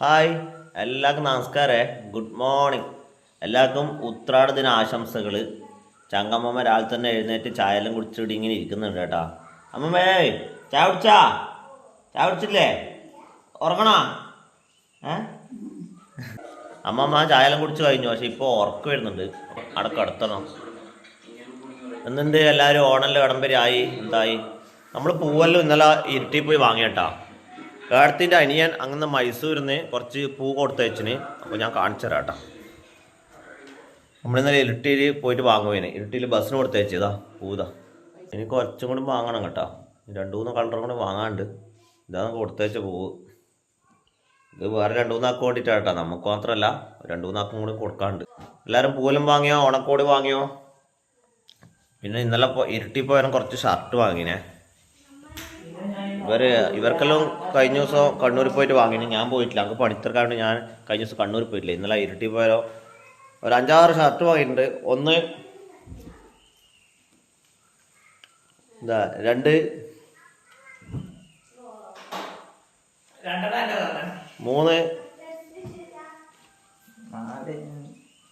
Hi എല്ലാവർക്കും നമസ്കാരം. Good morning. എല്ലാവർക്കും ഉത്രാട ദിന ആശംസകൾ ചങ്കമ്മമ്മ രാവിലെ തന്നെ എഴുന്നേറ്റ് ചായയെല്ലാം കുടിച്ചിട്ട് ഇങ്ങനെ ഇരിക്കുന്നുണ്ട് കേട്ടോ. അമ്മമ്മേ ചായ കുടിച്ചാ? ചായ കുടിച്ചില്ലേ ഉറങ്ങണോ? ഏ? അമ്മമ്മ ചായയെല്ലാം കുടിച്ച് കഴിഞ്ഞു പക്ഷെ ഇപ്പോൾ ഉറക്കം വരുന്നുണ്ട്. അടക്കം അടുത്തണം. എന്നിട്ട് എല്ലാവരും ഓണല്ലോ ഇടംപരി ആയി എന്തായി? നമ്മൾ പൂവെല്ലാം ഇന്നലെ ഇരുട്ടി പോയി വാങ്ങിയട്ടാ. ഏടത്തിന്റെ അനിയൻ അങ്ങനെ മൈസൂരിൽ നിന്ന് കുറച്ച് പൂ കൊടുത്തയച്ചിന്. അപ്പോൾ ഞാൻ കാണിച്ചു തരാം നമ്മളിന്നലെ ഇരുട്ടിയിൽ പോയിട്ട് വാങ്ങുവേനെ ഇരുട്ടിയിൽ ബസ്സിന് കൊടുത്തയച്ചതാ പൂതാ. എനിക്ക് കുറച്ചും കൂടി വാങ്ങണം കേട്ടോ. രണ്ട് മൂന്ന് കളറും കൂടി വാങ്ങാണ്ട് ഇതാണ് കൊടുത്തയച്ച പൂവ് ഇത് വേറെ രണ്ട് മൂന്നാക്ക് വേണ്ടിയിട്ടാണ് കേട്ടോ. നമുക്ക് മാത്രമല്ല രണ്ട് മൂന്നാക്കും കൂടി കൊടുക്കാണ്ട് എല്ലാവരും പൂലും വാങ്ങിയോ? ഓണക്കോടി വാങ്ങിയോ? പിന്നെ ഇന്നലെ ഇരുട്ടി പോയാലും കുറച്ച് ഷർട്ട് വാങ്ങിനെ. ഇവർ ഇവർക്കെല്ലാം കഴിഞ്ഞ ദിവസം കണ്ണൂർ പോയിട്ട് വാങ്ങിന്. ഞാൻ പോയിട്ടില്ല. അങ്ങ് പണിത്തിറക്കാണ്ട് ഞാൻ കഴിഞ്ഞ ദിവസം കണ്ണൂർ പോയിട്ടില്ല. ഇന്നലെ ഇരുട്ടി പോയാലോ. ഒരു അഞ്ചാറ് ഷർട്ട് വാങ്ങിയിട്ടുണ്ട്. ഒന്ന് എന്താ രണ്ട് മൂന്ന്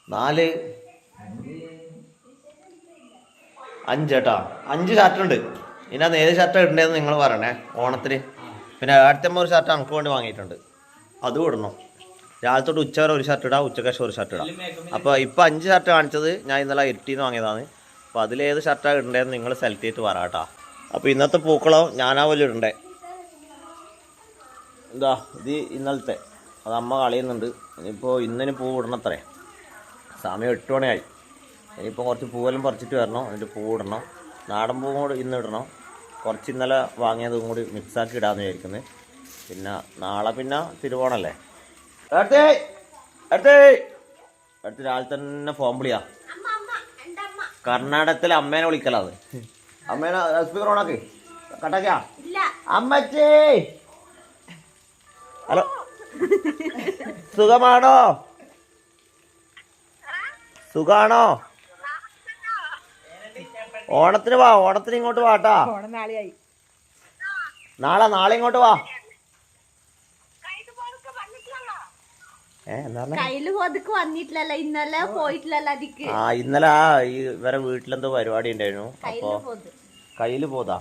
നാല്. അഞ്ച്. കേട്ടോ. അഞ്ച് ഷർട്ടുണ്ട് ഇതിനകത്ത് ഏത് ഷർട്ട് ഇടേണ്ടതെന്ന് നിങ്ങൾ പറയണേ ഓണത്തിന്. പിന്നെ അടുത്തമ്മ ഒരു ഷർട്ട് എനിക്ക് വേണ്ടി വാങ്ങിയിട്ടുണ്ട്. അതും ഇടണം. രാവിലെ തൊട്ട് ഉച്ച വരെ ഒരു ഷർട്ട് ഇടാം ശേഷം ഒരു ഷർട്ട് ഇടാം. അപ്പോൾ ഇപ്പോൾ അഞ്ച് ഷർട്ട് കാണിച്ചത് ഞാൻ ഇന്നലെ ഇരുട്ടിന്ന് വാങ്ങിയതാണ്. അപ്പോൾ അതിലേത് ഷർട്ടാണ് ഇടേണ്ടതെന്ന് നിങ്ങൾ സെലക്ട് ചെയ്തിട്ട് പറ കേട്ടോ. അപ്പോൾ ഇന്നത്തെ പൂക്കളം ഞാനാ പോലും ഇടണ്ടേ? എന്താ ഇത് ഇന്നലത്തെ. അത് അമ്മ കളയുന്നുണ്ട്. ഇനിയിപ്പോൾ ഇന്നിന് പൂ ഇടണത്രേ. സമയം എട്ട് മണിയായി. ഇനിയിപ്പോൾ കുറച്ച് പൂവെല്ലാം പറിച്ചിട്ട് വരണം. എന്നിട്ട് പൂ ഇടണം. നാടൻ പൂവും കൂടെ ഇന്ന് ഇടണം. കുറച്ച് ഇന്നലെ വാങ്ങിയതും കൂടി മിക്സാക്കി ഇടാന്ന് വിചാരിക്കുന്നത് പിന്നെ നാളെ പിന്നെ തിരുവോണല്ലേ? അടുത്തേ അടുത്തേ. അടുത്ത് രാവിലെ തന്നെ ഫോൺ വിളിയാ. കർണാടകത്തിലെ അമ്മേനെ വിളിക്കലാത് അമ്മേനെ സ്പീക്കർ ഓണാക്കി കട്ടാക്കിയാ? അമ്മച്ചേ! ഹലോ. സുഖമാണോ? സുഖാണോ? ഓണത്തിന് വാ ഓണത്തിന് ഇങ്ങോട്ട് വാട്ടാ. നാളെ നാളെ ഇങ്ങോട്ട് വാ. ആ ഇന്നലെ ആ ഇവരെ വീട്ടിലെന്തോ പരിപാടി ഉണ്ടായിരുന്നു. അപ്പോ കയ്യിൽ പോത്? കയ്യിൽ പോതാ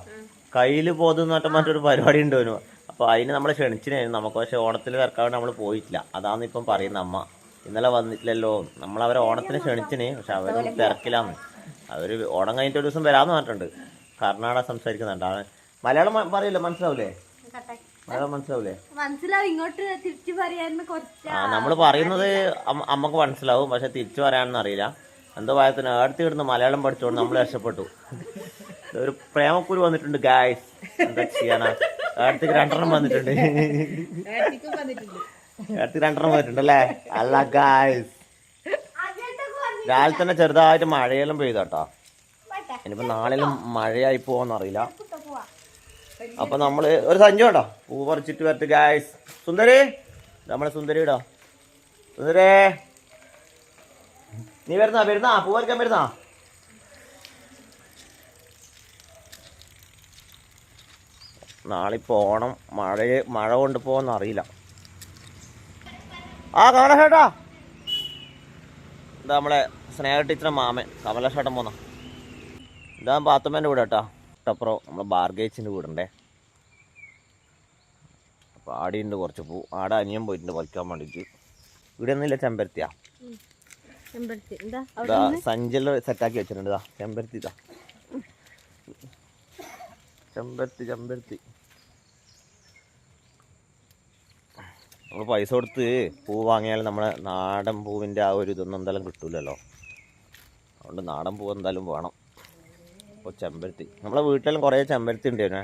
കയ്യിൽ പോതെന്ന് പറഞ്ഞ മറ്റൊരു പരിപാടി ഉണ്ടായിരുന്നു. അപ്പൊ അതിന് നമ്മളെ ക്ഷണിച്ചിനായിരുന്നു നമുക്ക് പക്ഷെ ഓണത്തിൽ തിരക്കാണ്ട് നമ്മൾ പോയിട്ടില്ല. അതാണ് ഇപ്പം പറയുന്ന അമ്മ. ഇന്നലെ വന്നിട്ടില്ലല്ലോ. നമ്മൾ അവരെ ഓണത്തിന് ക്ഷണിച്ചിന്. പക്ഷെ അവർ തിരക്കിലാന്ന്. അവർ ഓണം കഴിഞ്ഞിട്ട് ഒരു ദിവസം വരാമെന്ന് പറഞ്ഞിട്ടുണ്ട്. കർണാടക സംസാരിക്കുന്നുണ്ട്. ആണ് മലയാളം പറയില്ല? മനസ്സിലാവൂലേ? മലയാളം മനസ്സിലാവില്ലേ മനസ്സിലാവും. ഇങ്ങോട്ട് തിരിച്ചു കുറച്ച് ആ നമ്മൾ പറയുന്നത് അമ്മയ്ക്ക് മനസ്സിലാവും. പക്ഷെ തിരിച്ചു പറയാനൊന്നും അറിയില്ല. എന്തോ ഭയത്തിന് അടുത്ത് കിടന്ന് മലയാളം പഠിച്ചോണ്ട് നമ്മൾ രക്ഷപ്പെട്ടു. ഒരു പ്രേമക്കുരു വന്നിട്ടുണ്ട് ഗായ്സ് എന്താ ചെയ്യാനാ? അടുത്തേക്ക് രണ്ടെണ്ണം വന്നിട്ടുണ്ട്. അടുത്തേക്ക് രണ്ടെണ്ണം വന്നിട്ടുണ്ട് അല്ലേ? അല്ല ഗായ്സ് രാവിലെ തന്നെ ചെറുതായിട്ട് മഴയെല്ലാം പെയ്തട്ടോ. ഇനിയിപ്പോ നാളെയും മഴയായി പോവാന്നറിയില്ല. അപ്പൊ നമ്മൾ ഒരു സഞ്ചു കേട്ടോ പൂ പറിച്ചിട്ട് വരട്ടെ ഗായ്സ് സുന്ദരി നമ്മളെ സുന്ദരി ഇടാ. സുന്ദരേ. നീ വരുന്നാ വരുന്നാ? പൂ പറിക്കാൻ വരുന്നാ? നാളെ പോണം മഴ മഴ കൊണ്ട് പോവാന്നറിയില്ല. അറിയില്ല ആ കമലേഷേട്ടാ ഇതാ നമ്മളെ സ്നേഹ ടീച്ചറെ മാമൻ കമലേഷേട്ടൻ പോന്ന. ഇതാ പാത്തമ്മേന്റെ വീട് കേട്ടോ ഇട്ടപ്പുറം നമ്മളെ ബാർഗേച്ചിന്റെ വീടുണ്ടേ. അപ്പോൾ ആടിയുണ്ട് കുറച്ച് പൂ. ആടെ അനിയൻ പോയിട്ടുണ്ട് വലിക്കാൻ വേണ്ടിയിട്ട്. ഇവിടെ ഒന്നുമില്ല ചെമ്പരത്തിയാ. ഇതാ സഞ്ചിൽ സെറ്റാക്കി വെച്ചിട്ടുണ്ട്. ഇതാ ചെമ്പരത്തി ഇതാ. ചെമ്പരത്തി ചെമ്പരത്തി. നമ്മൾ പൈസ കൊടുത്ത് പൂ വാങ്ങിയാൽ നമ്മളെ നാടൻ പൂവിന്റെ ആ ഒരു ഇതൊന്നും എന്തായാലും കിട്ടൂലല്ലോ. അതുകൊണ്ട് നാടൻ പൂ എന്തായാലും വേണം. അപ്പോൾ ചെമ്പരത്തി. നമ്മളെ വീട്ടിലെല്ലാം കുറേ ചെമ്പരത്തി ഉണ്ടായിരുന്നേ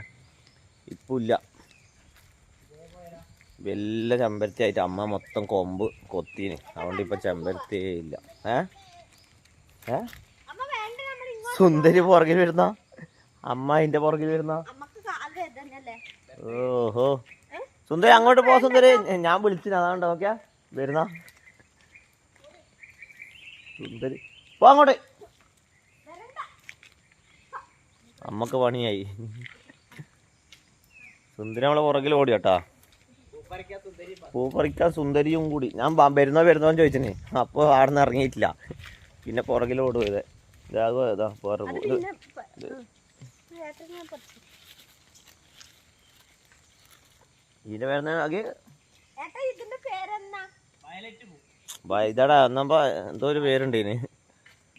ഇപ്പം ഇല്ല. വലിയ ചെമ്പരത്തി ആയിട്ട് അമ്മ മൊത്തം കൊമ്പ് കൊത്തിന്. അതുകൊണ്ട് ഇപ്പം ചെമ്പരത്തിയേ ഇല്ല. ഏ? ഏ? സുന്ദരി പുറകിൽ വരുന്ന? അമ്മ അതിന്റെ പുറകിൽ വരുന്ന? ഓഹോ. സുന്ദരി അങ്ങോട്ട് പോ സുന്ദരി. ഞാൻ വിളിച്ചിന് അതാണ്ട് നോക്കിയാ. വരുന്ന? സുന്ദരി. പോ അങ്ങോട്ട്. അമ്മയ്ക്ക് പണിയായി. സുന്ദരി നമ്മളെ പുറകിൽ ഓടി കേട്ടാ പൂ പറിക്കാൻ സുന്ദരിയും കൂടി. ഞാൻ വരുന്നോ വരുന്നോ ചോദിച്ചിന്. അപ്പോൾ അവിടെ നിന്ന് ഇറങ്ങിയിട്ടില്ല. പിന്നെ പുറകിലോട് പോയത് ഇതാകോ ഇതാ വേറെ പൂ. ഇത് പിന്നെ പ- ഉം. ഏട്ടൻ ഞാൻ പറിച്ചു. ഇതിന്റെ പേരെന്നാ ആകെ? ഇതാടാ എന്നാ എന്തോ ഒരു പേരുണ്ട് ഇതിന്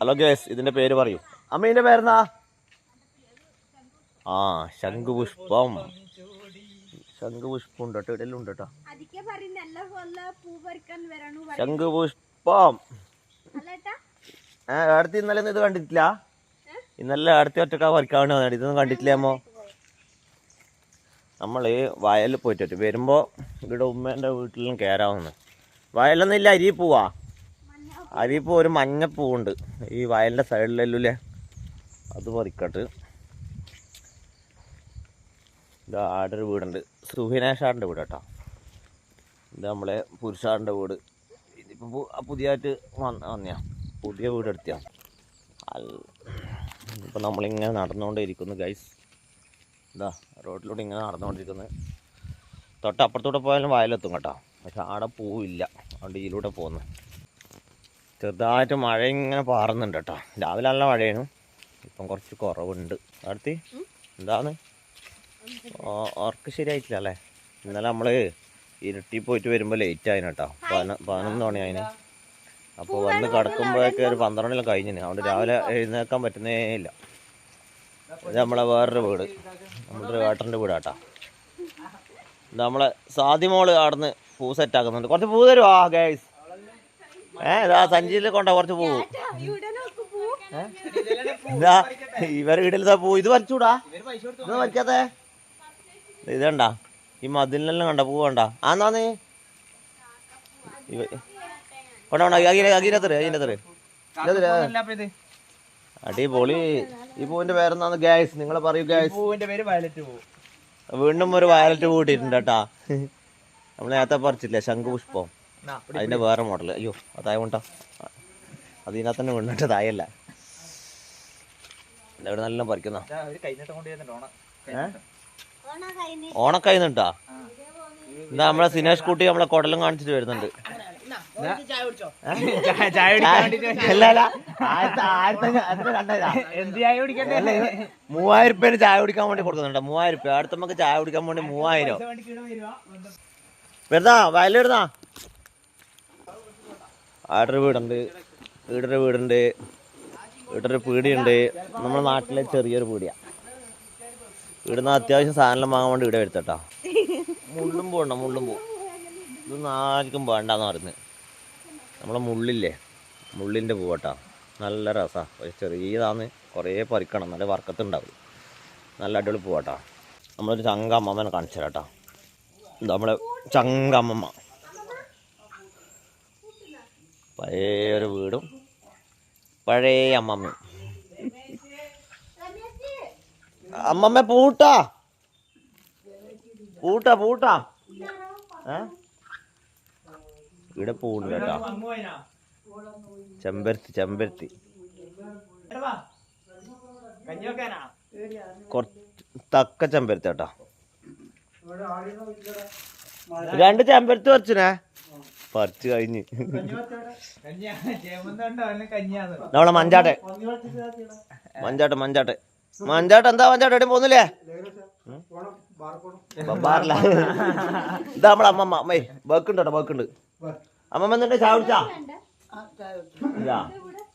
ഹലോ ഗേസ് ഇതിന്റെ പേര് പറയൂ. അമ്മ ഇതിന്റെ പേരെന്നാ ആ ശംഖുപുഷ്പം. ശംഖുപുഷ്പം ഉണ്ട് കേട്ടോ കേട്ടോ. വരണു പറയും. ശംഖുപുഷ്പം. ഏ അടുത്ത് ഇന്നലെ ഒന്നും ഇത് കണ്ടിട്ടില്ല? ഇന്നലെ അടുത്ത ഒറ്റക്കാ പറിക്കാൻ വേണ്ടി വന്നത് ഇതൊന്നും കണ്ടിട്ടില്ല അമ്മോ? നമ്മൾ വയലിൽ പോയിട്ട് വരുമ്പോൾ ഇവിടെ ഉമ്മേന്റെ വീട്ടിലും കയറാവുന്നു വയലൊന്നുമില്ല അരി പൂവാ. അരിപ്പൂ ഒരു മഞ്ഞപ്പൂവുണ്ട്. ഈ വയലിന്റെ സൈഡിലല്ലേ? അത് പറിക്കട്ട്. ഇതാ ആടൊരു വീടുണ്ട്. സുഹിനേഷാറിന്റെ വീട് കേട്ടോ ഇത് നമ്മളെ പുരുഷാറിന്റെ വീട്. ഇതിപ്പോൾ പുതിയതായിട്ട് വന്ന വന്നയാ. പുതിയ വീട് എടുത്തിയാണ് ഇപ്പം നമ്മളിങ്ങനെ നടന്നുകൊണ്ടേ ഇരിക്കുന്നു ഗൈസ് ഇതാ റോഡിലൂടെ ഇങ്ങനെ നടന്നുകൊണ്ടിരിക്കുന്നത് തൊട്ടപ്പുറത്തൂടെ പോയാലും വയലെത്തും കേട്ടോ. പക്ഷെ ആടെ പോവില്ല. അതുകൊണ്ട് ഇതിലൂടെ പോകുന്നു ചെറുതായിട്ട് മഴ ഇങ്ങനെ പാറുന്നുണ്ട് കേട്ടോ. രാവിലെ നല്ല മഴയാണ്. ഇപ്പം കുറച്ച് കുറവുണ്ട്. അടുത്ത് എന്താണ് ഉറക്ക് ശരിയായിട്ടില്ല അല്ലേ? ഇന്നലെ നമ്മൾ ഇരുട്ടി പോയിട്ട് വരുമ്പോൾ ലേറ്റ് ആയിന് കേട്ടോ. പതിന പതിനൊന്ന് മണി ആയിന്. അപ്പോൾ വന്ന് കിടക്കുമ്പോഴൊക്കെ ഒരു പന്ത്രണ്ടിലും കഴിഞ്ഞിന്. അതുകൊണ്ട് രാവിലെ എഴുന്നേക്കാൻ പറ്റുന്നേ ഇല്ല. ഇത് നമ്മളെ വേറൊരു വീട്. നമ്മുടെ ഏട്ടന്റെ വീടാട്ടാ. ഇത് നമ്മളെ സാധ്യമോൾ അവിടുന്ന് പൂ സെറ്റ് ആക്കുന്നുണ്ട്. കുറച്ച് പൂ തരുമോ ഗൈസ് ഏ ഇതാ സഞ്ചിയിൽ കൊണ്ട കുറച്ച് പൂ. ഇതാ ഇവർ വീട്ടിലത്തെ പൂ. ഇത് വരച്ചൂടാ. ഇത് വരയ്ക്കാത്തെ? ഇതണ്ട ഈ മതിലിനെല്ലാം കണ്ട പൂ ഇവ കൊണ്ട കൊണ്ട. അഗീര അഗീരത്തറ് അഗീരത്തറ് അടിപൊളി. ഈ പൂവിന്റെ പേരെന്താന്ന് ഗ്യാസ് നിങ്ങൾ പറയൂ ഗ്യാസ് പൂവിന്റെ പേര് വയലറ്റ് പൂ. വീണ്ടും ഒരു വയലറ്റ് കൂട്ടിയിട്ടുണ്ട് കേട്ടാ. നമ്മൾ നേരത്തെ പറിച്ചില്ലേ ശംഖുപുഷ്പം? അതിന്റെ വേറെ മോഡൽ അയ്യോ അതായ കൊണ്ടോ. അതിനകത്ത് തന്നെ വീണിട്ട് തായല്ല ഇവിടെ നല്ല പറിക്കുന്ന? ഒരു കൈനീട്ടം കൊണ്ട് ചെയ്യുന്നുണ്ട് ഓണം ഏഹ് ഓണ കഴിഞ്ഞ് ഓണക്കായി എന്താ നമ്മളെ സിനേഷ് കുട്ടി നമ്മളെ കുടലും കാണിച്ചിട്ട് വരുന്നുണ്ട്. ചായ- മൂവായിരം രൂപ ചായ കുടിക്കാൻ വേണ്ടി കൊടുക്കുന്നുണ്ട്. മൂവായിരം രൂപ അടുത്ത നമുക്ക് ചായ കുടിക്കാൻ വേണ്ടി മൂവായിരം. വരുന്നാ? വയലിൽ വരുന്നാ? ആടൊരു വീടുണ്ട്. വീടൊരു വീടുണ്ട്. വീട്ടൊരു പീടിയുണ്ട്. നമ്മുടെ നാട്ടിലെ ചെറിയൊരു പീടിയ. ഇവിടുന്ന് അത്യാവശ്യം സാധനം വാങ്ങാൻ വേണ്ടി ഇവിടെ വരുത്തട്ടോ. മുള്ളും പോണ്ട മുള്ളും പോ ഇതൊന്നും ആർക്കും വേണ്ടെന്ന് പറയുന്നത്. നമ്മളെ മുള്ളില്ലേ? മുള്ളിന്റെ പൂവട്ടാ. നല്ല രസമാണ് ചെറിയതാന്ന് കുറേ പറിക്കണം. നല്ല വർക്കത്തുണ്ടാവും. നല്ല അടിപൊളി പൂവട്ടാ. നമ്മളൊരു ചങ്കമ്മമ്മനെ കാണിച്ചു തരാട്ടാ നമ്മളെ നമ്മളെ ചങ്കമ്മമ്മ. പഴയ ഒരു വീടും പഴയ അമ്മമ്മ അമ്മമ്മ പൂട്ടാ. പൂട്ടാ പൂട്ടാ. ഏ? ഇവിടെ പോകുന്നു കേട്ടോ. ചെമ്പരത്തി ചെമ്പരത്തി. കുറച്ച് തക്ക ചെമ്പരത്തി കേട്ടോ. രണ്ട് ചെമ്പരത്തി പറിച്ചിനെ? പറിച്ച് കഴിഞ്ഞ്. നമ്മളെ മഞ്ചാട്ടെ. മഞ്ചാട്ടെ മഞ്ചാട്ടെ. മഞ്ചാട്ടെ എന്താ മഞ്ചാട്ടെ? എവിടെയും പോകുന്നില്ലേ? ബാറില്ല ഇതാ നമ്മളെ അമ്മമ്മ. അമ്മേ ബേക്കുണ്ട് കേട്ടോ ബേക്കുണ്ട്. അമ്മമ്മ എന്നിട്ട് ചായ കുടിച്ചാ? ഇല്ല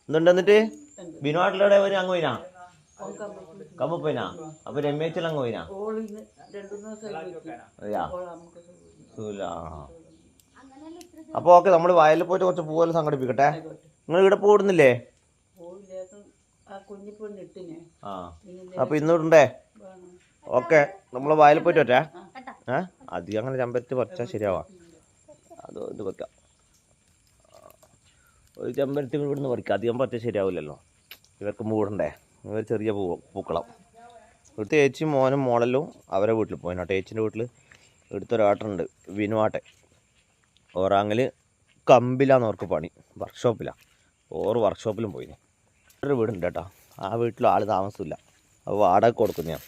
എന്തുണ്ട് എന്നിട്ട്? ബിനുവാട്ടിലൂടെ ഒരു അങ്ങ് പോയിനാ? കമ്മ പോയിനാ അപ്പൊ രമേച്ചിൽ അങ്ങ് പോയിനാ. അപ്പൊ ഓക്കെ നമ്മൾ വയലിൽ പോയിട്ട് കുറച്ച് പൂവെല്ലാം സംഘടിപ്പിക്കട്ടെ. നിങ്ങൾ ഇവിടെ പോടുന്നില്ലേ അപ്പൊ ഇന്ന് ഇടണ്ടേ? ഓക്കെ നമ്മൾ വയലിൽ പോയിട്ട് വരട്ടെ. ഏ? അധികം അങ്ങനെ ചമ്പരത്തി പറിച്ചാൽ ശരിയാവാ. അത് ഇത് വെക്കാം. ഒരു ചെമ്പരത്തി ഇവിടുന്ന് പറിക്കാം. അധികം പറ്റ ശരിയാവില്ലല്ലോ. ഇവർക്ക് മൂടണ്ടേ? ഇവർ ചെറിയ പൂ പൂക്കളം. ഇവിടുത്തെ ഏച്ചിയും മോനും മോളലും അവരെ വീട്ടിൽ പോയി. കേട്ടോ ഏച്ചിന്റെ വീട്ടിൽ ഇവിടുത്തൊരാട്ടുണ്ട് വിനുവാട്ടെ ഓറാങ്ങിൽ കമ്പിലാന്ന് അവർക്ക് പണി. വർക്ക്ഷോപ്പിലാണ് ഓറ് വർക്ക്ഷോപ്പിലും പോയി ഒരു വീടുണ്ട് കേട്ടോ. ആ വീട്ടിൽ ആൾ താമസമില്ല. അപ്പോൾ വാടക കൊടുക്കും ഞാൻ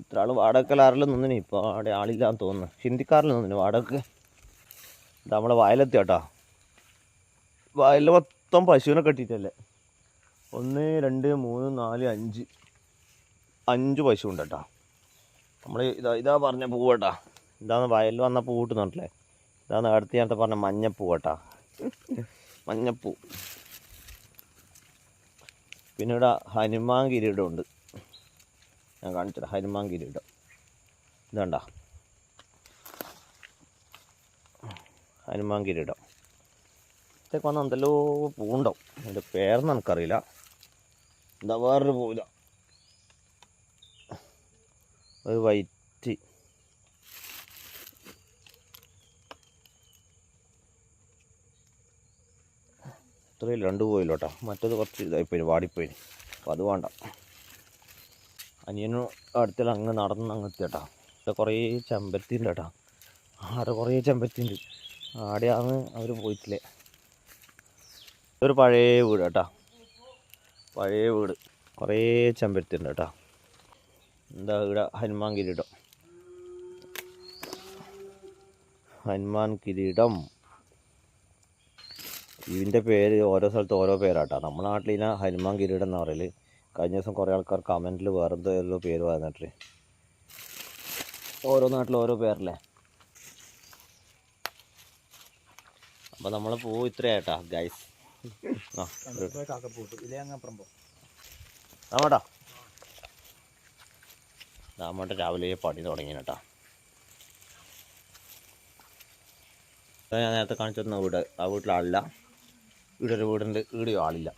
ഇത്ര ആൾ വാടക കലാറിൽ നിന്നിന്. ഇപ്പോൾ അവിടെ ആളില്ലാന്ന് തോന്നുന്നു. ഹിന്ദിക്കാരിൽ നിന്നിന് വാടക നമ്മളെ വയലെത്തി കേട്ടോ. വയലിൽ മൊത്തം പശുവിനെ കെട്ടിയിട്ടല്ലേ? ഒന്ന് രണ്ട് മൂന്ന് നാല് അഞ്ച്. അഞ്ച് പശു ഉണ്ട് കേട്ടോ. നമ്മൾ ഇതാ ഇതാ പറഞ്ഞ പൂവ് കേട്ടാ. ഇതാണ് വയലിൽ വന്ന പൂ കിട്ടുന്നുണ്ടല്ലേ ഇതാണ് അടുത്ത് നേരത്തെ പറഞ്ഞ മഞ്ഞപ്പൂ കേട്ടാ. മഞ്ഞപ്പൂ. പിന്നെ ഇവിടെ ഹനുമാൻ കിരീടമുണ്ട് ഞാൻ കാണിച്ചിട്ട് ഹനുമാൻ കിരീടം. ഇതണ്ട. ഹനുമാൻ കിരീടം ഇതൊക്കെ വന്ന് എന്തെല്ലോ പൂണ്ടാവും അതിന്റെ പേരെന്ന് എനിക്കറിയില്ല. എന്താ വേറൊരു പൂവില്ല ഒരു വൈറ്റ്. ഇത്രയും രണ്ട് പോയില്ലോട്ടോ മറ്റേത് കുറച്ച് പോയി വാടിപ്പോയി അപ്പം അത് വേണ്ട. അനിയനും അടുത്തല്ല അങ്ങ് നടന്ന് അങ്ങ് എത്തിയട്ടാ ഇവിടെ കുറേ ചെമ്പരത്തി ഉണ്ട് കേട്ടോ കുറേ ചെമ്പരത്തി ഉണ്ട് ആടെയാണ് അവർ പോയിട്ടില്ലേ? ഇതൊരു പഴയ വീട് കേട്ടോ പഴയ വീട്. കുറേ ചെമ്പരത്തി ഉണ്ട് കേട്ടോ. എന്താ ഇവിടെ ഹനുമാൻ കിരീടം? ഹനുമാൻ കിരീടം. ഇതിന്റെ പേര് ഓരോ സ്ഥലത്ത് ഓരോ പേരാട്ടോ. നമ്മുടെ നാട്ടിൽ ഹനുമാൻ കിരീടം എന്ന് പറയൽ. കഴിഞ്ഞ ദിവസം കുറേ ആൾക്കാർ കമന്റിൽ വേറെ എന്തോ പേര് പറഞ്ഞിട്ട്. ഓരോ നാട്ടിലും ഓരോ പേരല്ലേ? അപ്പോൾ നമ്മളെ പൂ ഇത്രയായിട്ടാ ഗൈസ് ആ കാക്കപ്പൂട്ട് ഇല്ലേ അങ്ങ് അപ്പുറം പോ രാമേട്ടാ രാമേട്ടൻ രാവിലെ പണി തുടങ്ങി കേട്ടാ ഞാൻ നേരത്തെ കാണിച്ചു തന്ന വീട്. ആ വീട്ടിലാളില്ല. ഇവിടെ ഒരു വീടുണ്ട്. ഇവിടെയും ആളില്ല.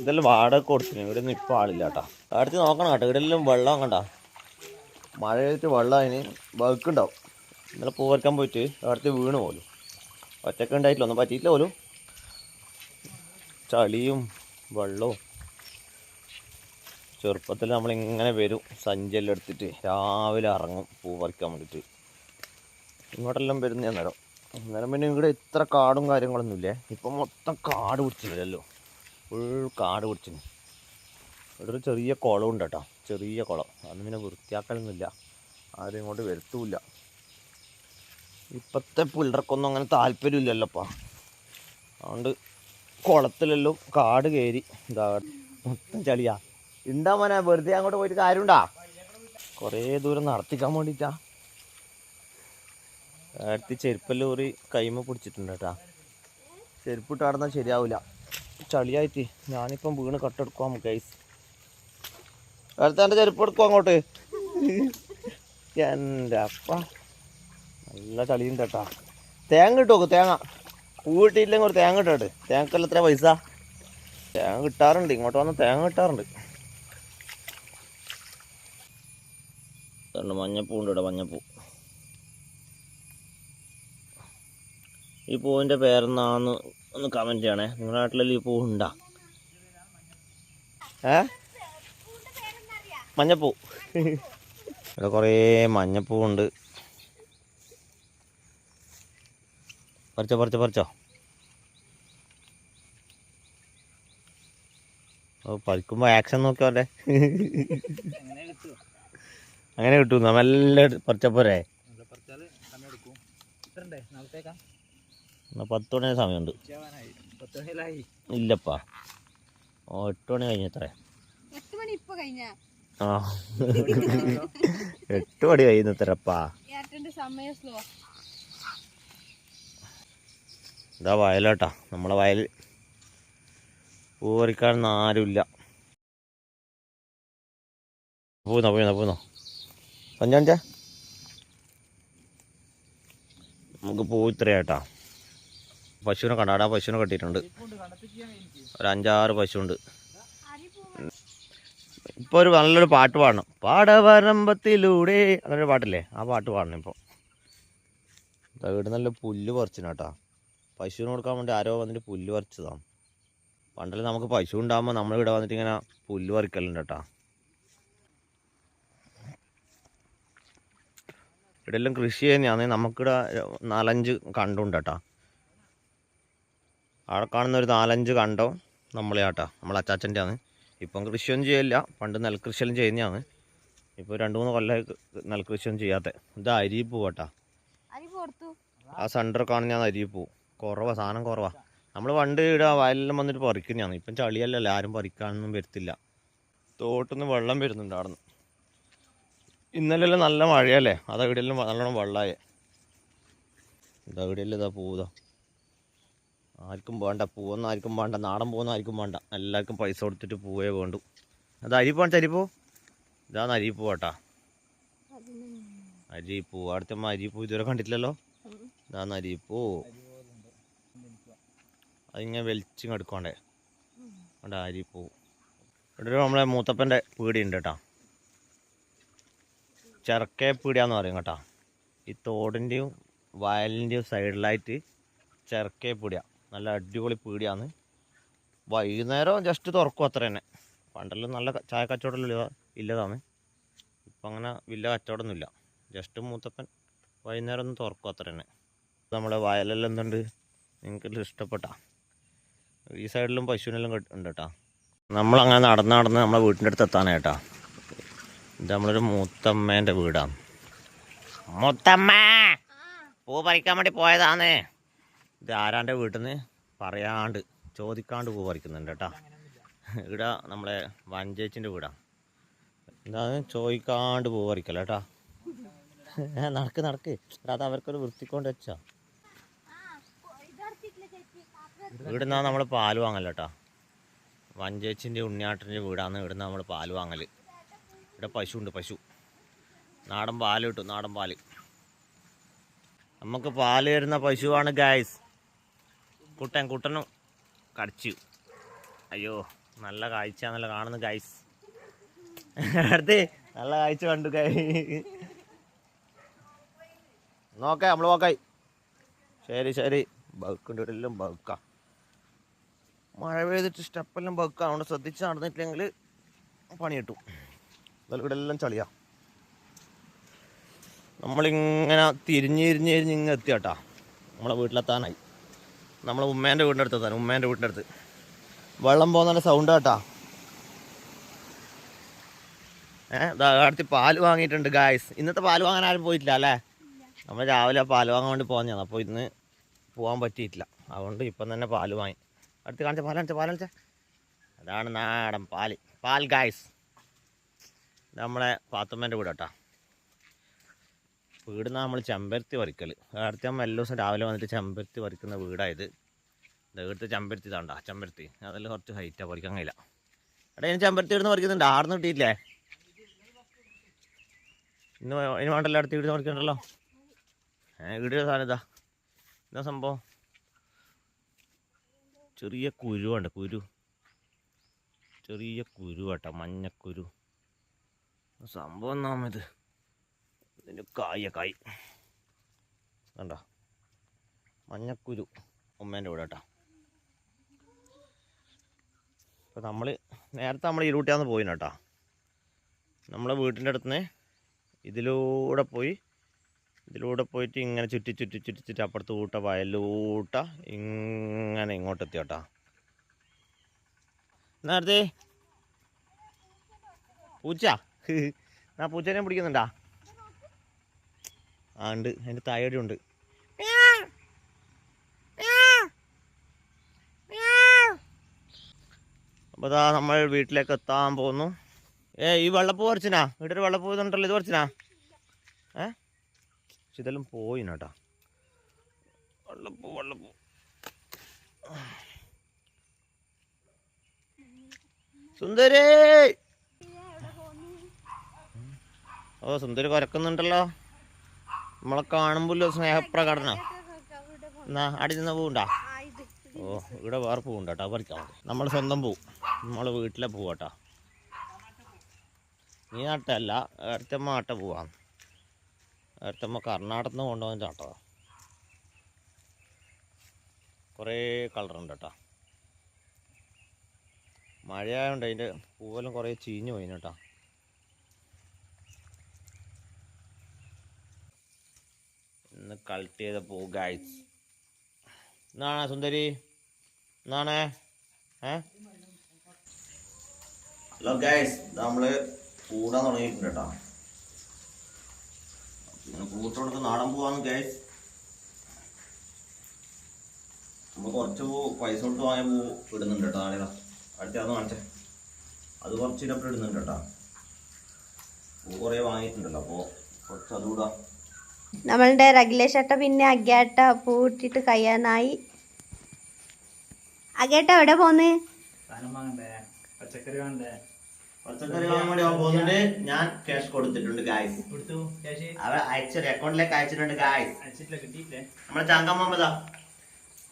ഇതെല്ലാം വാടക കൊടുത്തിന്. ഇവിടെ ഒന്നും ഇപ്പോൾ ആളില്ല കേട്ടോ അടുത്ത് നോക്കണം കേട്ടോ. ഇവിടെ എല്ലാം വെള്ളം കണ്ട. മഴ പെയ്തിട്ട് വെള്ളം അതിന് വകുക്കുണ്ടാവും ഇന്നലെ പൂ വരക്കാൻ പോയിട്ട് അവിടുത്തെ വീണ് പോലും. ഒറ്റയ്ക്ക് ഉണ്ടായിട്ടില്ല ഒന്നും പറ്റിയിട്ടില്ല പോലും. ചളിയും വെള്ളവും. ചെറുപ്പത്തിൽ നമ്മളിങ്ങനെ വരും സഞ്ചിയെല്ലാം എടുത്തിട്ട് രാവിലെ ഇറങ്ങും പൂ പറിക്കാൻ വേണ്ടിയിട്ട്. ഇങ്ങോട്ടെല്ലാം വരുന്ന നേരം അന്നേരം പിന്നെ ഇവിടെ ഇത്ര കാടും കാര്യങ്ങളൊന്നുമില്ലേ ഇപ്പം മൊത്തം കാട് പിടിച്ചില്ലല്ലോ ഫുൾ കാട് പിടിച്ചിന്. ഇവിടെ ഒരു ചെറിയ കുളം ഉണ്ട് കേട്ടോ. ചെറിയ കുളം. അന്ന് പിന്നെ വൃത്തിയാക്കലൊന്നുമില്ല. ആരും ഇങ്ങോട്ട് വരുത്തുമില്ല ഇപ്പോഴത്തെ പിള്ളേർക്കൊന്നും അങ്ങനെ താല്പര്യമില്ലല്ലോപ്പാ. അതുകൊണ്ട് കുളത്തിലെല്ലാം കാട് കയറി. ഇതാ മൊത്തം ചളിയാ. ഉണ്ടാ മോനെ വെറുതെ അങ്ങോട്ട് പോയിട്ട് കാര്യമുണ്ടാ? കുറേ ദൂരം നടത്തിക്കാൻ വേണ്ടിയിട്ടാ അടുത്ത് ചെരുപ്പെല്ലാം കൂറി കൈമ പിടിച്ചിട്ടുണ്ട് കേട്ടാ. ചെരുപ്പിട്ട് നടന്നാൽ ശരിയാവില്ല ചളിയായിട്ട് ഞാനിപ്പം വീണ് കട്ടെടുക്കാം ഗൈസ് അടുത്ത ചെരുപ്പ് എടുക്കും അങ്ങോട്ട്. എന്റെ അപ്പ. നല്ല ചളിയുണ്ട് കേട്ടാ. തേങ്ങ കിട്ടുമോ തേങ്ങ. പൂവിട്ടില്ലെങ്കിൽ ഒരു തേങ്ങ കിട്ടാട്ട് തേങ്ങക്കല്ല എത്ര പൈസ. തേങ്ങ കിട്ടാറുണ്ട്. ഇങ്ങോട്ട് വന്ന് തേങ്ങ കിട്ടാറുണ്ട്. രണ്ട് മഞ്ഞപ്പൂ ഉണ്ട് ഇവിടെ മഞ്ഞപ്പൂ. ഈ പൂവിന്റെ പേരെന്നാന്ന് ഒന്ന് കമന്റ് ചെയ്യണേ. നിങ്ങളുടെ നാട്ടിലെല്ലാം ഈ പൂ ഉണ്ടാ ഏ? മഞ്ഞപ്പൂ. ഇവിടെ കുറേ മഞ്ഞപ്പൂ ഉണ്ട് പറിച്ചോ പറിച്ചോ പറിച്ചോ. ഓ പറിക്കുമ്പോൾ ആക്ഷൻ നോക്കിയോ അല്ലേ അങ്ങനെ കിട്ടും നല്ല പറിച്ചപ്പോരേ പത്ത് മണി സമയമുണ്ട്. ഇല്ലപ്പാ. ഓ എട്ട് മണി കഴിഞ്ഞത്രേ എട്ട് മണി ഇപ്പൊ കഴിഞ്ഞ. ആ. എട്ട് മണി സ്ലോ ഇതാ വയലോട്ടാ. നമ്മളെ വയൽ പൂ പറിക്കാനൊന്നും ആരുമില്ല. പോന്നോ പോന്നോ പോന്നോ. സഞ്ചാഞ്ച നമുക്ക് പൂ ഇത്രയാട്ടാ. പശുവിനെ കണ്ടാടാ പശുവിനെ കെട്ടിയിട്ടുണ്ട്. ഒരു അഞ്ചാറ് പശുണ്ട് അരി പൂവ് ഇപ്പോൾ ഒരു നല്ലൊരു പാട്ട് പാടണം. പാടവരമ്പത്തിലൂടെ അങ്ങനൊരു പാട്ടില്ലേ? ആ പാട്ട് പാടണം ഇപ്പോൾ ഇവിടെ നല്ല പുല്ല് പറിച്ചിന് കേട്ടോ. പശുവിന് കൊടുക്കാൻ വേണ്ടി ആരോ വന്നിട്ട് പുല്ല് പറിച്ചതാണ്. പണ്ടല്ലേ നമുക്ക് പശു ഉണ്ടാകുമ്പോൾ നമ്മളിവിടെ വന്നിട്ട് ഇങ്ങനെ പുല്ല് പറിക്കലുണ്ട് കേട്ടോ. ഇവിടെ എല്ലാം കൃഷി ചെയ്യുന്നതാണ് നമുക്കിവിടെ നാലഞ്ച് കണ്ടുണ്ട് കേട്ടോ. അവിടെ കാണുന്ന ഒരു നാലഞ്ച് കണ്ടോ നമ്മളെ ആട്ടാ നമ്മളെ അച്ചാച്ചന്റെ ആണ് ഇപ്പം കൃഷിയൊന്നും ചെയ്യില്ല പണ്ട് നെൽകൃഷിയെല്ലാം ചെയ്യുന്നതാണ്. ഇപ്പോൾ രണ്ട് മൂന്ന് കൊല്ലം നെൽകൃഷിയൊന്നും ചെയ്യാത്ത. ഇത് അരി കേട്ടാ ആ സെന്റർ കാണുന്ന അരി അരിപ്പൂ കുറവാ സാധനം കുറവാ. നമ്മൾ പണ്ട് ഇവിടെ വയലെല്ലാം വന്നിട്ട് പറിക്കുന്നതാണ്. ഇപ്പം ചളിയല്ലല്ലോ ആരും പറിക്കാനൊന്നും വരത്തില്ല. തോട്ടിന്ന് വെള്ളം വരുന്നുണ്ട് അവിടെ നിന്ന് ഇന്നലെല്ലാം നല്ല മഴയല്ലേ? അത് നല്ലോണം വെള്ളമായേ ഇതാ ഇതാ. പൂതാ ആർക്കും വേണ്ട പൂവൊന്നും ആർക്കും വേണ്ട നാടൻ പൂവൊന്നും ആർക്കും വേണ്ട. എല്ലാവർക്കും പൈസ കൊടുത്തിട്ട് പൂവേ വേണ്ടു. അത് അരിപ്പോ അരിപ്പൂ ഇതാണ് അരിപ്പൂ കേട്ടാ. അരിപ്പൂ അടുത്ത അരിപ്പൂ ഇതുവരെ കണ്ടിട്ടില്ലല്ലോ? ഇതാണ് അരിപ്പൂ അതിങ്ങനെ വലിച്ചിങ് എടുക്കണ്ടേ അവിടെ അരിപ്പൂ ഇവിടെ ഒരു നമ്മളെ മൂത്തപ്പന്റെ പീടിയുണ്ട് കേട്ടോ. ചിറക്കേ പീടിയാന്ന് പറയും കേട്ടോ. ഈ തോടിന്റെയും വയലിന്റെയും സൈഡിലായിട്ട് ചിറക്കേ പീടിയ. നല്ല അടിപൊളി പീടിയാന്ന് വൈകുന്നേരം ജസ്റ്റ് തുറക്കും അത്ര തന്നെ. പണ്ടെല്ലാം നല്ല ചായ കച്ചവടം ഇല്ല- ഇല്ലതാണ്. ഇപ്പം അങ്ങനെ വലിയ കച്ചവടമൊന്നുമില്ല. ജസ്റ്റ് മൂത്തപ്പൻ വൈകുന്നേരം ഒന്ന് തുറക്കും അത്ര തന്നെ. നമ്മുടെ വയലെല്ലാം എന്തുണ്ട്? നിങ്ങൾക്ക് ഇഷ്ടപ്പെട്ടാ. ഈ സൈഡിലും പശുവിനെല്ലാം ഉണ്ട് കേട്ടോ. നമ്മളങ്ങനെ നടന്ന് നടന്ന് നമ്മളെ വീട്ടിന്റെ അടുത്ത് എത്താനായിട്ടാ ഇത് നമ്മളൊരു മൂത്തമ്മേന്റെ വീടാണ് മുത്തമ്മ! പൂ പറിക്കാൻ വേണ്ടി പോയതാന്നേ. ഇത് ആരാന്റെ വീട്ടിൽ നിന്ന് പറയാണ്ട് ചോദിക്കാണ്ട് പൂ പറിക്കുന്നുണ്ട് കേട്ടോ. ഇവിടെ നമ്മളെ വഞ്ചേച്ചിന്റെ വീടാണ് എന്താണ് ചോദിക്കാണ്ട് പൂ കേട്ടോ. നടക്ക് നടക്ക്. അത് അവർക്കൊരു വൃത്തിക്കൊണ്ട് വെച്ചാ. ഇവിടുന്നാ നമ്മൾ പാൽ വാങ്ങല കേട്ടോ. വഞ്ചേച്ചിന്റെ ഉണ്ണിയാട്ടിന്റെ വീടാണ് ഇവിടുന്ന് നമ്മൾ പാൽ വാങ്ങൽ ഇവിടെ പശു ഉണ്ട് പശു. നാടൻ പാൽ കിട്ടും നാടൻ പാൽ. നമുക്ക് പാൽ തരുന്ന പശുവാണ് ഗായ്സ്. കുട്ടൻ കുട്ടനും കടിച്ചു. അയ്യോ നല്ല കാഴ്ച നല്ല കാണുന്നു ഗൈസ് അടുത്ത് നല്ല കാഴ്ച കണ്ടു കൈ നോക്കേ നമ്മൾ നോക്കായി ശരി ശരി. ബൗക്കുണ്ട് എല്ലാം ബൗക്കാം മഴ പെയ്തിട്ട് സ്റ്റെപ്പെല്ലാം ബൗക്കാം അതുകൊണ്ട് ശ്രദ്ധിച്ച് നടന്നിട്ടില്ലെങ്കിൽ പണി കിട്ടും എന്നാലും ഇവിടെ എല്ലാം ചളിയാ. നമ്മളിങ്ങനെ തിരിഞ്ഞ് തിരിഞ്ഞ് തിരിഞ്ഞ് ഇങ്ങനെ എത്തിയട്ടാ. നമ്മളെ വീട്ടിലെത്താനായി. നമ്മളെ ഉമ്മേന്റെ വീടിന്റെ അടുത്ത് തന്നെ ഉമ്മേന്റെ വീടിന്റെ അടുത്ത്. വെള്ളം പോകുന്ന സൗണ്ട് കേട്ടാ. ഏഹ് അടുത്ത് പാൽ വാങ്ങിയിട്ടുണ്ട് ഗായ്സ് ഇന്നത്തെ പാൽ വാങ്ങാൻ ആരും പോയിട്ടില്ല അല്ലേ? നമ്മൾ രാവിലെ പാൽ വാങ്ങാൻ വേണ്ടി പോകുന്നതാണ് അപ്പോൾ ഇന്ന് പോകാൻ പറ്റിയിട്ടില്ല. അതുകൊണ്ട് ഇപ്പം തന്നെ പാൽ വാങ്ങി. അടുത്ത് കാണിച്ച പാൽ കാണിച്ച പാൽ അതാണ് നാടൻ പാൽ. പാൽ ഗായ്സ് നമ്മളെ പാത്തുമ്മേന്റെ വീട് കേട്ടോ വീട് നമ്മൾ ചെമ്പരത്തി പറിക്കൽ അടുത്ത എല്ലാ ദിവസം രാവിലെ വന്നിട്ട് ചെമ്പരത്തി പറിക്കുന്ന വീടായത്. ഇവിടുത്തെ ചെമ്പരത്തി ഇതാണ്ടാ ചെമ്പരത്തി. അതെല്ലാം കുറച്ച് ഹൈറ്റാണ് പറിക്കാൻ കഴിയില്ല. എടാ ഇനി ചെമ്പരത്തി ഇവിടുന്ന് പറിക്കുന്നുണ്ട്. ആടുന്ന് കിട്ടിയില്ലേ ഇന്ന് ഇനി വേണ്ടല്ലോ അടുത്ത് ഇവിടുന്ന് പറിക്കണ്ടല്ലോ? ഏ വീട് സാധനം ഇതാ. എന്താ സംഭവം? ചെറിയ കുരുവുണ്ട് കുരു. ചെറിയ കുരു കേട്ടോ മഞ്ഞക്കുരു. സംഭവം എന്നാ ഇത് ഇതിന്റെ കായ കായ്. കണ്ടോ? മഞ്ഞക്കുരു ഉമ്മേന്റെ കൂടെ കേട്ടോ. അപ്പോൾ നമ്മൾ നേരത്തെ നമ്മൾ ഇരുട്ടിയാന്ന് പോയിന് കേട്ടോ. നമ്മളെ വീട്ടിന്റെ അടുത്ത് ഇതിലൂടെ പോയി ഇതിലൂടെ പോയിട്ട് ഇങ്ങനെ ചുറ്റി ചുറ്റി ചുറ്റി ചുറ്റി അപ്പുറത്ത് കൂട്ട വയലൂട്ട ഇങ്ങനെ ഇങ്ങോട്ട് കേട്ടോ. നേരത്തെ പൂച്ച? എന്നാ പൂച്ചനെ പിടിക്കുന്നുണ്ടാ? ആ ഉണ്ട് അതിന്റെ തായടി ഉണ്ട്. അപ്പോൾ ഇതാ നമ്മൾ വീട്ടിലേക്ക് എത്താൻ പോകുന്നു. ഏ ഈ വെള്ളപ്പൂ പറിച്ചിനാ? വീട്ടിൽ വെള്ളപ്പൂ ഇതുണ്ടല്ലോ ഇത് പറിച്ചിനാ? ഏ? പക്ഷെ ഇതെല്ലാം പോയി കേട്ടാ. വെള്ളപ്പൂ വെള്ളപ്പൂ. സുന്ദരി! ഓ സുന്ദരി കുരക്കുന്നുണ്ടല്ലോ. നമ്മളെ കാണുമ്പോൾ സ്നേഹപ്രകടനം. എന്നാ അടി നിന്ന് പൂണ്ടാ ഓ ഇവിടെ വേറെ പൂവുണ്ട് കേട്ടോ നമ്മൾ സ്വന്തം പൂ നമ്മളെ വീട്ടിലെ പോവാട്ടോ. കേട്ടോ നീ നട്ടല്ല അടുത്തമ്മ നട്ട പോവാ. അടുത്തമ്മ കർണാടകത്തിൽ നിന്ന് കൊണ്ടുവന്ന ചാട്ടോ കുറേ കളറുണ്ട് കേട്ടോ മഴയായതുകൊണ്ട് അതിന്റെ പൂവെല്ലാം കുറേ ചീഞ്ഞു പോയിന് കേട്ടോ ഇന്ന് കളക്ട് ചെയ്ത പൂ ഗായ്സ് എന്നാണ് സുന്ദരി? എന്നാണ് ഹലോ ഗൈസ് നമ്മൾ കൂടാൻ തുടങ്ങിയിട്ടുണ്ട് കേട്ടോ. കൂട്ടോടത്ത് നാടൻ പോവാന്ന് ഗൈസ് നമ്മൾ കുറച്ച് പൂ പൈസ കൊടുത്ത് വാങ്ങിയ പൂ ഇടുന്നുണ്ട് കേട്ടോ നാളെ അടുത്ത അത് കാണിച്ചേ അത് കുറച്ച് ഇടുന്നുണ്ട് കേട്ടോ. പൂ കുറേ വാങ്ങിയിട്ടുണ്ടല്ലോ അപ്പോൾ കുറച്ച് അതുകൂടാ നമ്മളുടെ റഗുലേഷട്ട പിന്നെ അഗ്യാട്ട പൂട്ടിട്ട് കഴിയാനായി അഗ്യാട്ട എവിടെ പോന്ന്? ഞാൻ ക്യാഷ് കൊടുത്തിട്ടുണ്ട് ഗായ്സ് അക്കൗണ്ടിലേക്ക് അയച്ചിട്ടുണ്ട് ഗായ്സ് നമ്മളെ ചങ്കമ്മതാ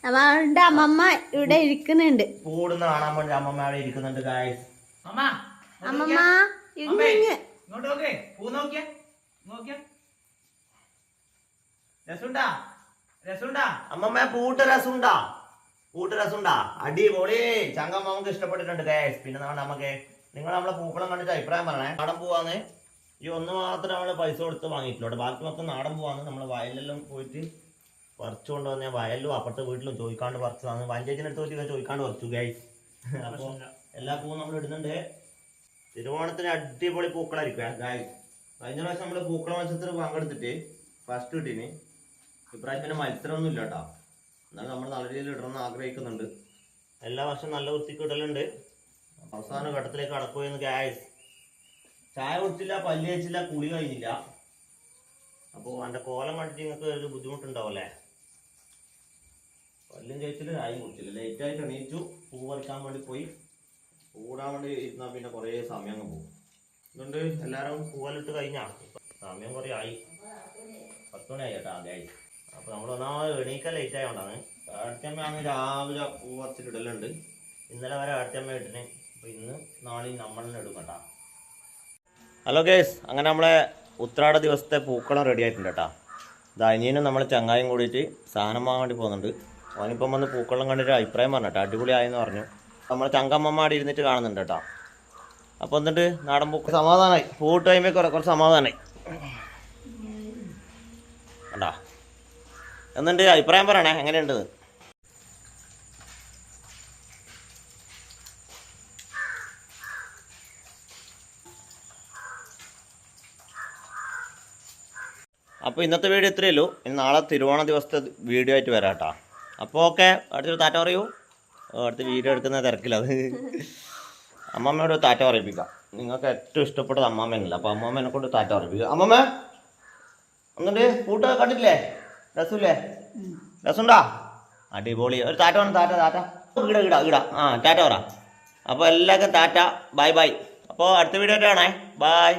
നമ്മളുടെ അമ്മമ്മ ഇവിടെ ഇരിക്കുന്നുണ്ട്. കൂടുന്ന കാണാൻ വേണ്ടി അമ്മമ്മ അവിടെ ഇരിക്കുന്നുണ്ട് ഗായ്സ് അമ്മമ്മ ഇങ്ങ്. അമ്മേ, ഇങ്ങ്. ഇങ്ങോട്ട് നോക്കേ പൂ നോക്കിയേ. നോക്കിയേ. രസുണ്ടാ രസുണ്ടാ അമ്മമ്മ പൂട്ട് രസുണ്ടാ പൂട്ട് രസുണ്ടാ അടിപൊളി. ചങ്കം നമുക്ക് ഇഷ്ടപ്പെട്ടിട്ടുണ്ട് പിന്നെ നമ്മുടെ നമുക്ക് നിങ്ങൾ നമ്മളെ പൂക്കളം കണ്ടിട്ട് അഭിപ്രായം പറയണേ. നാടൻ പൂവാന്ന്. ഈ ഒന്ന് മാത്രം നമ്മൾ പൈസ കൊടുത്ത് വാങ്ങിയിട്ടില്ല ബാക്കി മൊത്തം നാടൻ പൂവാന്ന്. നമ്മൾ വയലിലെല്ലാം പോയിട്ട് പറിച്ചു കൊണ്ടുവന്ന വയലിലും അപ്പുറത്തെ വീട്ടിലും ചോദിക്കാണ്ട് പറിച്ചതാണ്. പഞ്ചായത്തിന്റെ അടുത്ത് പോയിട്ട് ചോദിക്കാണ്ട് പറിച്ചു ഗൈസ് അപ്പോൾ എല്ലാ പൂവും നമ്മൾ ഇടുന്നുണ്ട്. തിരുവോണത്തിന് അടിപൊളി പൂക്കളായിരിക്കും. ഗൈസ് കഴിഞ്ഞ പ്രാവശ്യം നമ്മൾ പൂക്കള മത്സരത്തിൽ പങ്കെടുത്തിട്ട് ഫസ്റ്റ് കിട്ടീന് ഇപ്രാവശ്യം പിന്നെ മത്സരമൊന്നും ഇല്ല കേട്ടോ എന്നാലും നമ്മൾ നല്ല രീതിയിൽ ഇടണമെന്ന് ആഗ്രഹിക്കുന്നുണ്ട്. എല്ലാ വർഷവും നല്ല വൃത്തിക്ക് ഇടലുണ്ട്. അവസാന ഘട്ടത്തിലേക്ക് കടക്കുകയെന്ന് ഗ്യാസ് ചായ കുടിച്ചില്ല പല്ല് വെച്ചില്ല കുളി കഴിഞ്ഞില്ല. അപ്പോൾ എന്റെ കോലം കണ്ടിട്ട് നിങ്ങൾക്ക് ഒരു ബുദ്ധിമുട്ടുണ്ടാവല്ലേ പല്ലും കഴിച്ചില്ല ചായയും കുടിച്ചില്ല. ലേറ്റായിട്ട് എണീച്ചു പൂ പറിക്കാൻ വേണ്ടി പോയി. പൂടാൻ വേണ്ടി ഇരുന്നാൽ പിന്നെ കുറേ സമയം അങ്ങ് പോകും. അതുകൊണ്ട് എല്ലാവരും? പൂവലിട്ട് കഴിഞ്ഞാൽ സമയം കുറേ ആയി. പത്ത് മണിയായി കേട്ടോ ആദ്യമായി അപ്പോൾ നമ്മൾ ഒന്നാമത് എണീക്കാൻ ലേറ്റ് ആയതുകൊണ്ടാണ് ആഴ്ചമ്മയാണ് രാവിലെ പൂവത്തിലിടലുണ്ട് ഇന്നലെ വരെ ആഴ്ചമ്മ ഇട്ടിന്. അപ്പോൾ ഇന്ന് നാളെയും നമ്മൾ എടുക്കണ്ട ഹലോ കേസ് അങ്ങനെ നമ്മളെ ഉത്രാട ദിവസത്തെ പൂക്കളം റെഡി ആയിട്ടുണ്ട് കേട്ടോ. അനിയനും നമ്മളെ ചങ്ങായും കൂടിയിട്ട് സാധനം വാങ്ങാൻ വേണ്ടി പോകുന്നുണ്ട്. അവനിപ്പം വന്ന് പൂക്കളം കണ്ടിട്ട് അഭിപ്രായം പറഞ്ഞു കേട്ടോ. അടിപൊളിയായെന്ന് പറഞ്ഞു. നമ്മളെ ചങ്കമ്മമ്മ അവിടെ ഇരുന്നിട്ട് കാണുന്നുണ്ട് കേട്ടോ. അപ്പോൾ എന്നിട്ട് നാടൻ പൂക്കൾ സമാധാനമായി പൂട്ട് കഴിയുമ്പോൾ കുറേ കുറച്ച് സമാധാനമായി കണ്ടാ? എന്നിട്ട് അഭിപ്രായം പറയണേ എങ്ങനെയുണ്ട്? അപ്പോൾ ഇന്നത്തെ വീഡിയോ ഇത്രയേ ഉള്ളൂ. ഇനി നാളെ തിരുവോണ ദിവസത്തെ വീഡിയോ ആയിട്ട് വരാം കേട്ടോ അപ്പോൾ ഓക്കെ അടുത്തൊരു താറ്റ പറയൂ. അടുത്ത വീഡിയോ എടുക്കുന്ന തിരക്കില്ല അത്. അമ്മമ്മയോട് താറ്റ പറയിപ്പിക്കാം. നിങ്ങൾക്ക് ഏറ്റവും ഇഷ്ടപ്പെട്ടത് അമ്മാമ്മേനല്ല അപ്പോൾ അമ്മാമ്മേനെ കൊണ്ട് താറ്റ പറയിപ്പിക്കുക അമ്മമ്മ എന്നിട്ട് കൂട്ടുകാർ കണ്ടിട്ടില്ലേ? രസമില്ലേ രസമുണ്ടാ? അടിപൊളി. ഒരു താറ്റ വേണം താറ്റ താറ്റ ഇട ഇട ഇട. ആ ടാറ്റ പറ. അപ്പോൾ എല്ലാവർക്കും ടാറ്റ. Bye bye. അപ്പോൾ അടുത്ത വീഡിയോ കാണേ ബൈ.